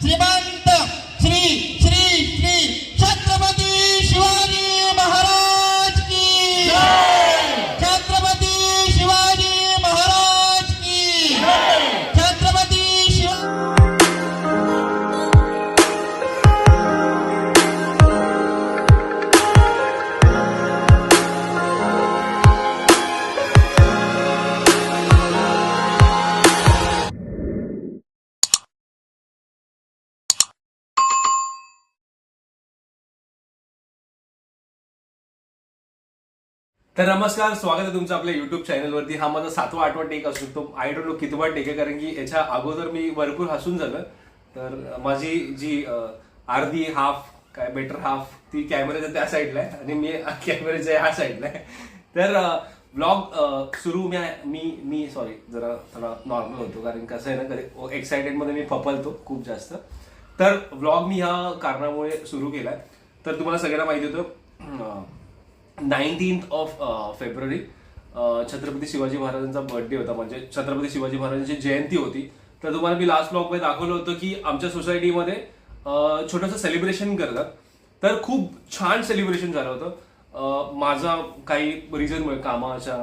Terima तर नमस्कार स्वागत आहे तुमचं आपल्या युट्यूब चॅनलवरती हा माझा सातवा आठवा टेक असू तो आय डोंट नो कितवा टेक आहे कारण की याच्या अगोदर मी भरपूर हसून झालं. तर माझी जी अर्धी हाफ काय बेटर हाफ ती कॅमेऱ्याच्या त्या साईडला आहे आणि मी कॅमेऱ्याच्या ह्या साईडला आहे. तर ब्लॉग सुरू मी मी मी सॉरी जरा थोडा नॉर्मल होतो कारण कसं आहे ना कधी एक्सायटेडमध्ये मी फपलतो खूप जास्त. तर ब्लॉग मी ह्या कारणामुळे सुरू केलाय. तर तुम्हाला सगळ्यांना माहिती होतं nineteenth of February Chhatrapati Shivaji महाराजांचा बर्थडे होता. म्हणजे छत्रपती शिवाजी महाराजांची जयंती होती. तर तुम्हाला मी लास्ट ब्लॉगमध्ये दाखवलं होतं की आमच्या सोसायटीमध्ये छोटंसं सेलिब्रेशन करतात. तर खूप छान सेलिब्रेशन झालं होतं. माझा काही रिझनमुळे कामाच्या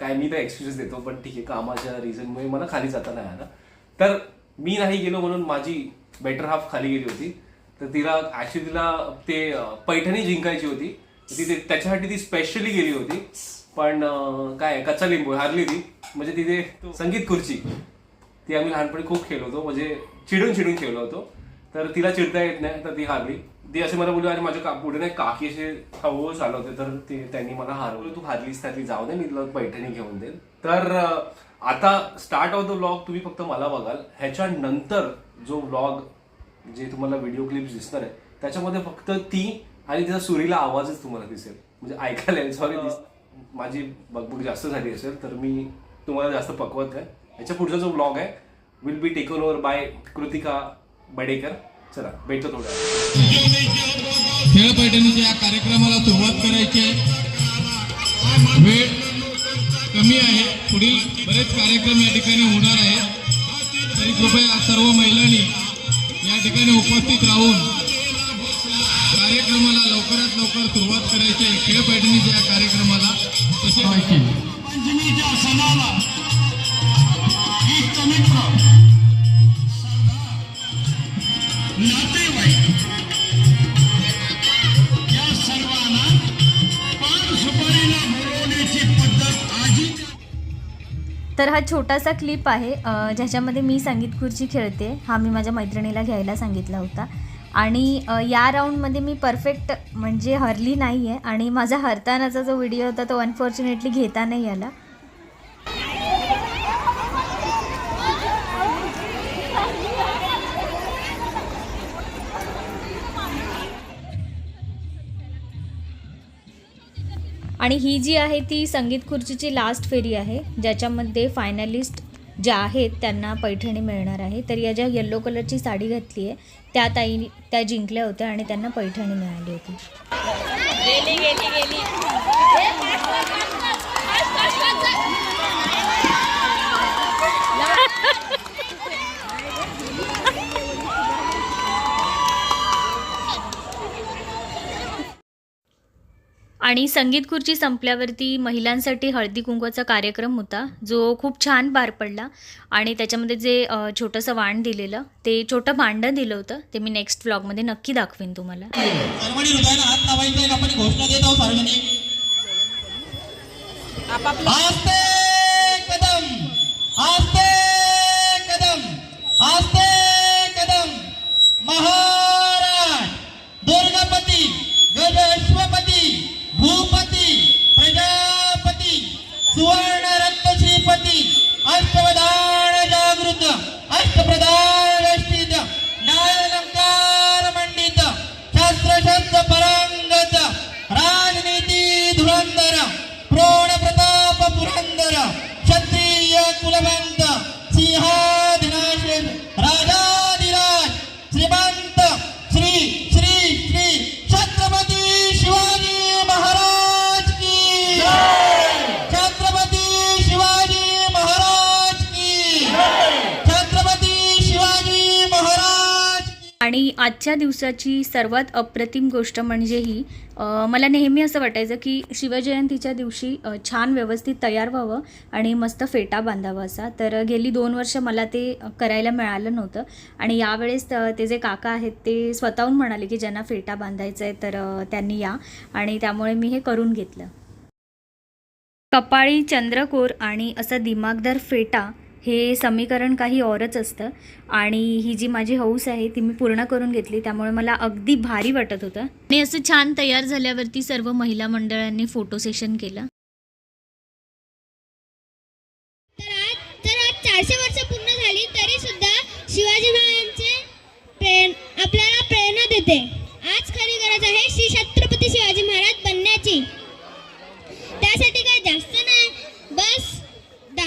काय मी तर एक्सक्युजेस देतो पण ठीक आहे कामाच्या रिझनमुळे मला खाली जाता नाही आलं. तर मी नाही गेलो म्हणून माझी बेटर हाफ खाली गेली होती. तर तिला ऍक्च्युली तिला ते पैठणी जिंकायची होती. ती ते- त्याच्यासाठी ती स्पेशली गेली होती. पण अं, काय कच्चा लिंबू हारली ती. म्हणजे तिथे तो संगीत खुर्ची. ती आम्ही लहानपणी खूप खेळलो होतो. म्हणजे चिडून चिडून खेळलो होतो. तर तिला चिडता येत नाही तर ती हारली. ती असे मला बोलली आणि माझ्या का- पुढे नाही काकी असे हळूहळू चालवते तर ते त्यांनी मला हारवलं. तू हारलीस त्यातली जाऊ दे मी तुला पैठणी घेऊन देईल तर अं, आता स्टार्ट ऑफ द व्लॉग तुम्ही फक्त मला बघाल. ह्याच्यानंतर जो व्लॉग जे तुम्हाला व्हिडिओ क्लिप्स दिसणार आहे त्याच्यामध्ये फक्त ती आणि तिचा सुरीला आवाजच तुम्हाला दिसेल. म्हणजे ऐकायला सॉरी माझी बघबग जास्त झाली असेल तर मी तुम्हाला जास्त पकवत आहे. याच्या पुढचा जो ब्लॉग आहे will be taken over by Kritika Badekar. चला भेटतो वेळात. खेळ पैठणीच्या या कार्यक्रमाला सुरुवात करायची आहे वेळ कमी आहे. पुढील बरेच कार्यक्रम या ठिकाणी होणार आहेत. तरी कृपया सर्व महिलांनी या ठिकाणी उपस्थित राहून कार्यक्रमाला लवकरात लवकर सुरुवात करायची आहे. खेळ पैठणीच्या या कार्यक्रमाला तसे पंचमीच्या सणाला इष्ट मित्र नातेवाईक या सर्वांना पान सुपारीला बोलवण्याची पद्धत आजी तर हा छोटासा क्लिप आहे. ज्याच्यामध्ये मी संगीत खुर्ची खेळते. हा मी माझ्या मैत्रिणीला घ्यायला सांगितला होता. आणि या राऊंडमध्ये मी परफेक्ट म्हणजे हरली नाही आहे आणि माझा हरतानाचा जो व्हिडिओ होता तो अनफॉर्च्युनेटली घेता नाही आला. आणि ही जी आहे ती संगीत खुर्चीची लास्ट फेरी आहे ज्याच्यामध्ये फायनलिस्ट ज्या आहेत त्यांना पैठणी मिळणार आहे तर या ज्या येल्लो कलरची साडी घातली आहे त्या ताई त्या जिंकल्या होत्या आणि त्यांना पैठणी मिळाली होती आणि संगीत खुर्ची संपल्यावरती महिलांसाठी हळदी कुंकवाचा कार्यक्रम होता. जो खूप छान पार पडला आणि त्याच्यामध्ये जे छोटंसं वाण दिलेलं ते छोटं भांडं दिलं होतं. ते मी नेक्स्ट व्लॉगमध्ये नक्की दाखवेन तुम्हाला. घोषणा देत आहोत आजच्या दिवसाची सर्वात अप्रतिम गोष्ट म्हणजे ही मला नेहमी असं वाटायचं की शिवजयंतीच्या दिवशी छान व्यवस्थित तयार व्हावं आणि मस्त फेटा बांधावा असा. तर गेली दोन वर्ष मला ते करायला मिळालं नव्हतं आणि यावेळेस ते जे काका आहेत ते स्वतःहून म्हणाले की ज्यांना फेटा बांधायचा आहे तर त्यांनी या आणि त्यामुळे मी हे करून घेतलं. कपाळी चंद्रकोर आणि असं दिमागदार फेटा हे समीकरण काही औरच असतं. आणि ही जी माझी हौस आहे ती मी पूर्ण करून घेतली. त्यामुळे मला अगदी भारी वाटत होतं. आणि असं छान तयार झाल्यावरती सर्व महिला मंडळांनी फोटो सेशन केलं. तर आज तर आज चारशे वर्ष पूर्ण झाली तरी सुद्धा शिवाजी महाराजांचे प्रेर आपल्याला प्रेरणा देते. आज खरी गरज आहे श्री छत्रपती शिवाजी महाराज बनण्याची त्यासाठी काही जास्त नाही बस दा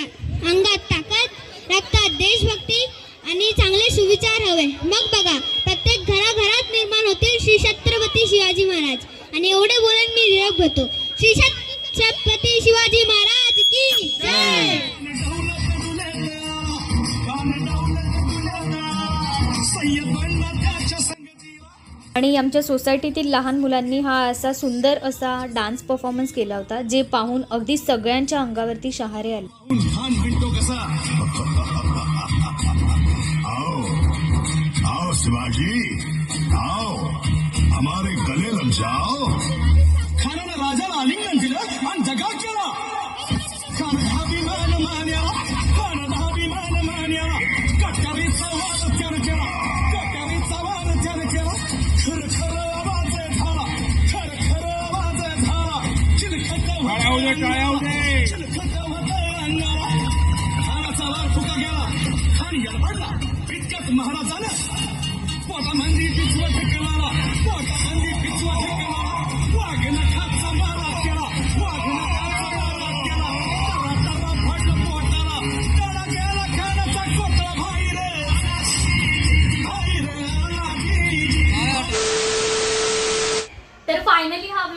अंगात ताकद रक्तात देशभक्ती आणि चांगले सुविचार हवे. मग बघा प्रत्येक घराघरात निर्माण होतील श्री छत्रपती शिवाजी महाराज. आणि एवढे बोलून मी निरोप घेतो श्री छत्रपती शिवाजी महाराज की जय! आणि आमच्या सोसायटीतील लहान मुलांनी हा असा सुंदर असा डान्स परफॉर्मन्स केला होता जे पाहून अगदी सगळ्यांच्या अंगावरती शहारे आले. શિવાજી આવો અમારે ગલે લમજાઓ ખાનાના રાજાના આલિંગન દિલા અને જગા કેલા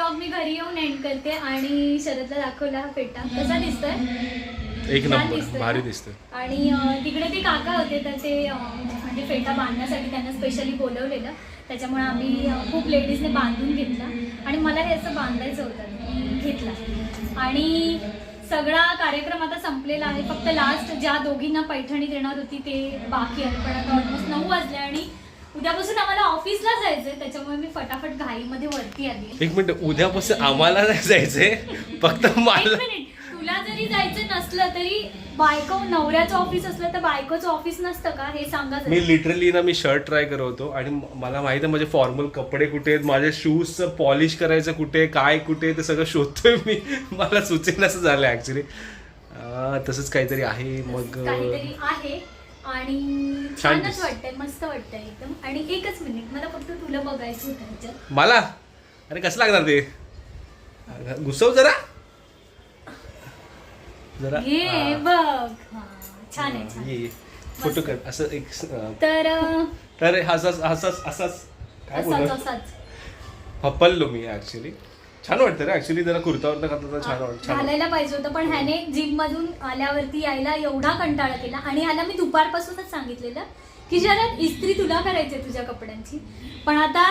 ब्लॉग मी घरी येऊन एंड करते आणि शरदला दाखवला हा फेटा कसा दिसतोय? एक नंबर दिसतोय भारी ना? दिसतं आणि तिकडे ते काका होते तर ते अं, म्हणजे फेटा बांधण्यासाठी त्यांना स्पेशली बोलवलेलं. त्याच्यामुळे आम्ही खूप लेडीजने बांधून घेतला. आणि मला हे असं बांधायचं होतं घेतला. आणि सगळा कार्यक्रम आता संपलेला आहे. फक्त लास्ट ज्या दोघींना पैठणी देणार होती ते बाकी आहे पण आता ऑलमोस्ट नऊ वाजले आणि उद्यापासून आम्हाला ऑफिसला जायचंय त्याच्यामुळे मी फटाफट घाईमध्ये वरती आली. एक मिनिट उद्यापासून आम्हाला नाही जायचंय फक्त एक मला मिनिट तुला जरी जायचं नसलं तरी बायको नवऱ्याचं ऑफिस असलं तर बायकोचं ऑफिस नसतं का? हे सांगा जरा. मी लिटरली ना मी शर्ट ट्राय करत आणि म- मला माहिती आहे माझे फॉर्मल कपडे कुठे आहेत माझ्या शूजचं पॉलिश करायचं कुठे काय कुठे ते सगळं शोधतोय मी. मला सुचेन असं झालं ऍक्च्युली तसंच काहीतरी आहे मग काहीतरी आहे. आणि छान छानच. वाटतंय मस्त वाटतंय एकदम. आणि एकच मिनिट मला फक्त तुला बघायचं होतं ह्याच्यात. मला? अरे कसं लागणार ते? घुसव जरा? जरा हा. बघ. हा, छान आहे छान फोटो कर. असं एक स- अं, तर अं, तर हसाच हसाच असाच काय असाच बोलतो? असाच हपललो मी ऍक्च्युली छान वाटतं रे ऍक्च्युली जरा कुर्तावर घातलं तर छान वाटतं. छान. घालायला पाहिजे होतं पण ह्याने जिम मधून आल्यावरती यायला एवढा कंटाळा केला. आणि ह्याला मी दुपारपासूनच सांगितलेलं की जरा इस्त्री तुला करायची आहे तुझ्या कपड्यांची. पण आता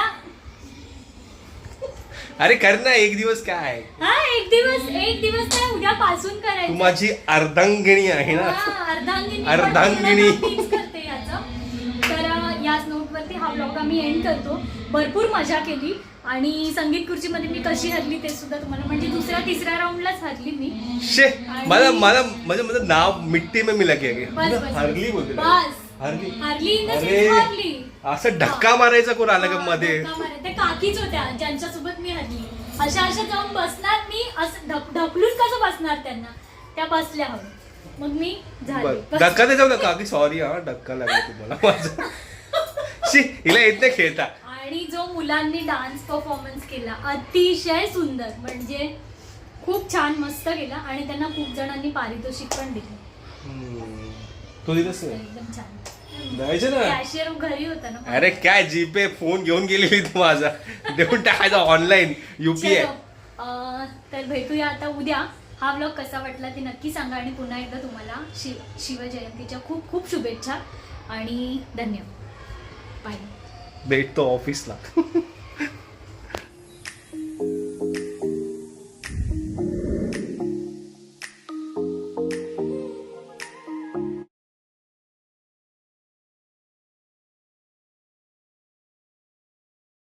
अरे कर ना एक दिवस काय? हा एक दिवस एक दिवस नाही उद्यापासून तू करायचं माझी अर्धांगिणी आहे ना. हा, अर्धांगिनी अर्धांगिनी. पण तेच करते याचं तर अं, नोटवरती हा ब्लॉग आम्ही एंड करतो. भरपूर मजा केली. आणि संगीत खुर्चीमध्ये मी कशी हरली ते सुद्धा तुम्हाला म्हणजे दुसऱ्या तिसऱ्या राऊंडलाच हरली मी. शे आणि- मला मला म्हणजे माझं नाव मिट्टी में मिला के बस, बस. हरली बोलते ना. बस. हरली. हरली in the sense अरे हरली. असं धक्का मारायचा कोण आलं का हा, मध्ये? धक्का मारा. त्या काकीच होत्या. ज्यांच्यासोबत मी हरली. अशा अशा जाऊन बसणार मी. असं ढक- ढकलून कसं बसणार त्यांना? त्या बसल्या हवं मग मी झाली. बरं. धक्का दे जाऊ नका की सॉरी हा धक्का लागला तुम्हाला. माझा. शी हिला येत नाही खेळता. आणि जो मुलांनी डान्स परफॉर्मन्स केला अतिशय सुंदर म्हणजे खूप छान मस्त केला आणि त्यांना खूप जणांनी पारितोषिक पण दिले. हम्म. तू दिलंस तर नाही? एकदम छान. द्यायचं ना. कॅशियर घरी होता ना. अरे काय जीपे फोन घेऊन गेलेली तू माझा. देऊन टाकायचा ऑनलाईन युपीआय चलो, अं, तर भेटूया आता उद्या. हा ब्लॉग कसा वाटला ते नक्की सांगा आणि पुन्हा एकदा तुम्हाला शिव शिवजयंतीच्या खूप खूप शुभेच्छा. आणि धन्यवाद. बाय भेटतो ऑफिसला.